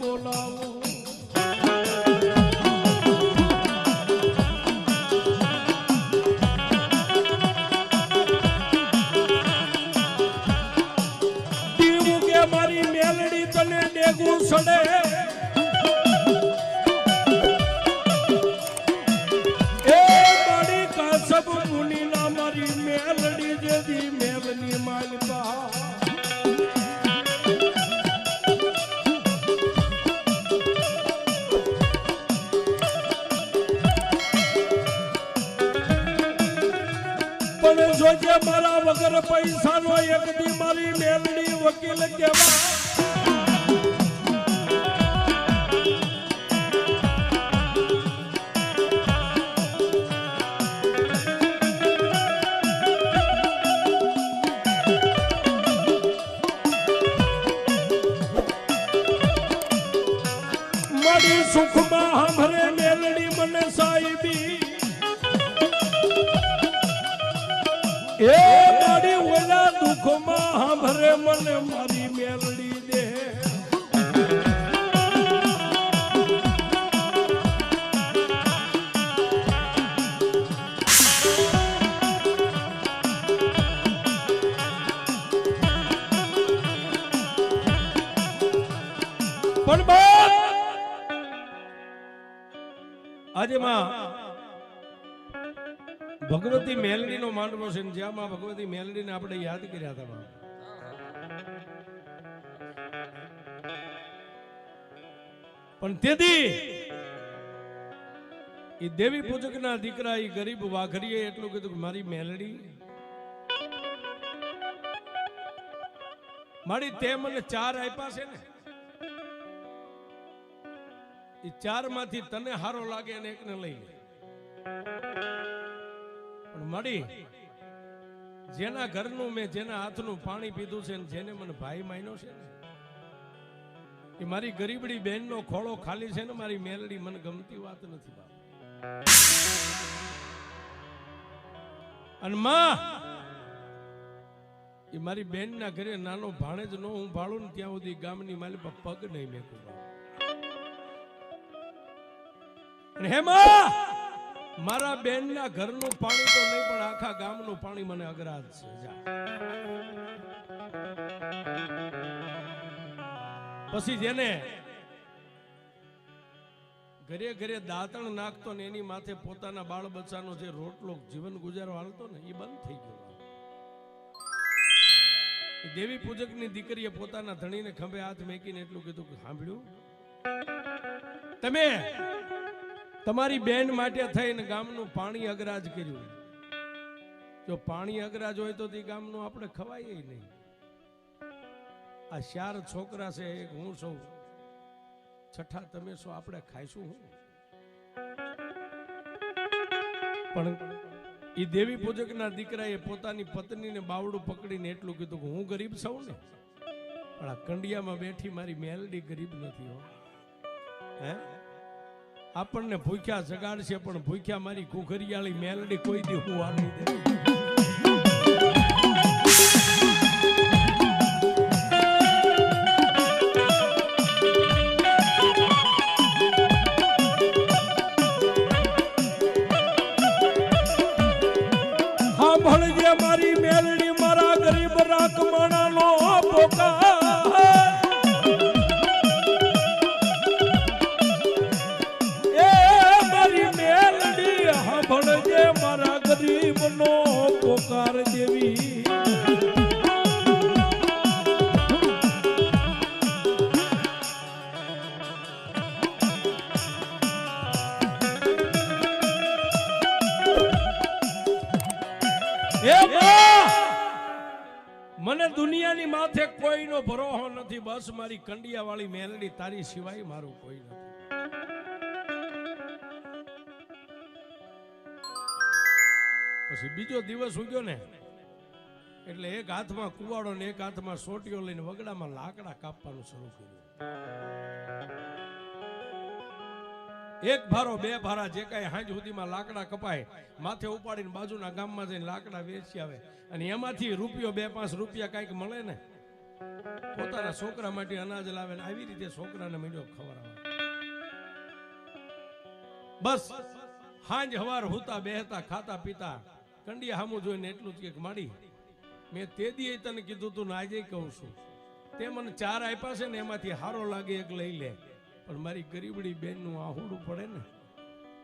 મેલડી તને મારા વગર પૈસાનો એક દી મારી મેલડી વકીલ મારી સુખમાં હમરે મેલડી મને સાહેબી. એ મારી ઓલા દુઃખમાં સાંભળે મને મારી મેલડી દે. પણ આજે માં ભગવતી મેલડી નો માંડવો છે જ્યાં ભગવતી મેલડી ને આપણે યાદ કર્યા હતા પણ તેથી એ દેવી પૂજક ના દીકરા એ ગરીબ વાઘરીએ એટલું કીધું કે મારી મેલડી, મારી તે મને ચાર આપ્યા છે ને. એ ચારમાંથી તને હારો લાગે અને એકને લઈ લે. મળી. જેના ઘરનું મેં જેના હાથનું પાણી પીધું છે જેને મને ભાઈ માન્યો છે એ મારી ગરીબડી બહેનનો ખોળો ખાલી છે ને, મારી મેલડી મને ગમતી વાત નથી બાપ. અને માં, એ મારી બેનના ઘરે નાનો ભાણેજ નો હું ભાળું ને ત્યાં સુધી ગામની માલી પગ નહીં બાપ. અને હે માં મારા બેનના ઘરનું પાણી તો નહીં, પણ આખા ગામનું પાણી મને અઘરા છે પછી જેને ઘરે ઘરે દાંતણ નાખતો ને એની માથે પોતાના બાળ બચ્ચાનો જે રોટલો જીવન ગુજારો હાલતો ને એ બંધ થઈ ગયો. દેવી પૂજકની દીકરીએ પોતાના ધણીને ખંભે હાથ મેકીને એટલું કીધું સાંભળ્યું? તમે તમારી બેન માટે થઈને ગામનું પાણી અગરાજ કર્યું. જો પાણી અગરાજ હોય તો તે ગામનું આપણે ખવાય નહીં. આ ચાર છોકરા છે, એક હું છું. છઠ્ઠા તમે છો, આપણે ખાઈશું હું? પણ એ દેવી પૂજકના દીકરાએ પોતાની પત્નીને બાવડું પકડીને એટલું કીધું કે હું ગરીબ છું ને. પણ આ કંડિયામાં બેઠી મારી મેલડી ગરીબ નથી હો. હે? આપણને ભૂખ્યા જગાડશે, પણ ભૂખ્યા મારી કુખરિયાળી મેલડી કોઈ દી હું આવી દે મારી મેલડી, મારા ગરીબ રાખમાણાનો પોકાર પોકાર જેવી. મને દુનિયાની માથે કોઈનો ભરોહો નથી. બસ મારી કંડિયા વાળી મેલડી, તારી સિવાય મારું કોઈ નથી. પછી બીજો દિવસ ઉગ્યો ને, એટલે એક હાથમાં કુવાડો ને એક હાથમાં સોટીઓ લઈને વગડામાં લાકડા કાપવાનું શરૂ કર્યું. એક ભારો, બે ભારા, જે કાંઈ હાંજ સુધીમાં લાકડા કપાય, માથે ઉપાડીને બાજુના ગામમાં જઈને લાકડા વેચી આવે. અને એમાંથી રૂપિયો, બે, પાંચ રૂપિયા કાંઈક મળે ને, પોતાના છોકરા માટે અનાજ લાવે ને આવી રીતે છોકરાને મીડો આવે બસ, હાંજ હવાર હુતા, બેહતા ખાતા પીતા કંડિયા હામું જોઈને એટલું જ કે માડી. મેં તે દીએ તને કીધું તું ને આજે કહું છું. તે મને ચાર આપ્યા છે ને એમાંથી હારો લાગે એક લઈ લે. પણ મારી ગરીબડી બેનનું આહુડું પડે ને.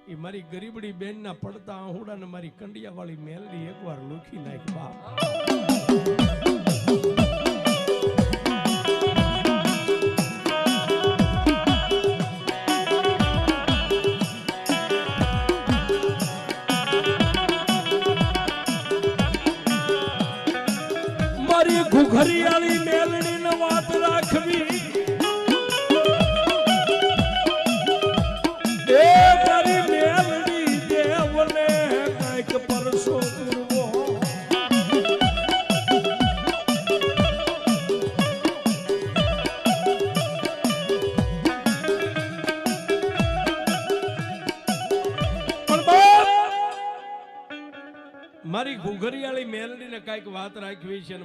એ મારી ગરીબડી બેનના પડતા આહુડા ને મારી કંડિયાવાળી મેલડી એકવાર લુખી નાખ, બાપ. મારી ઘુઘરિયાળી મેલડીને કાંઈક વાત રાખવી છે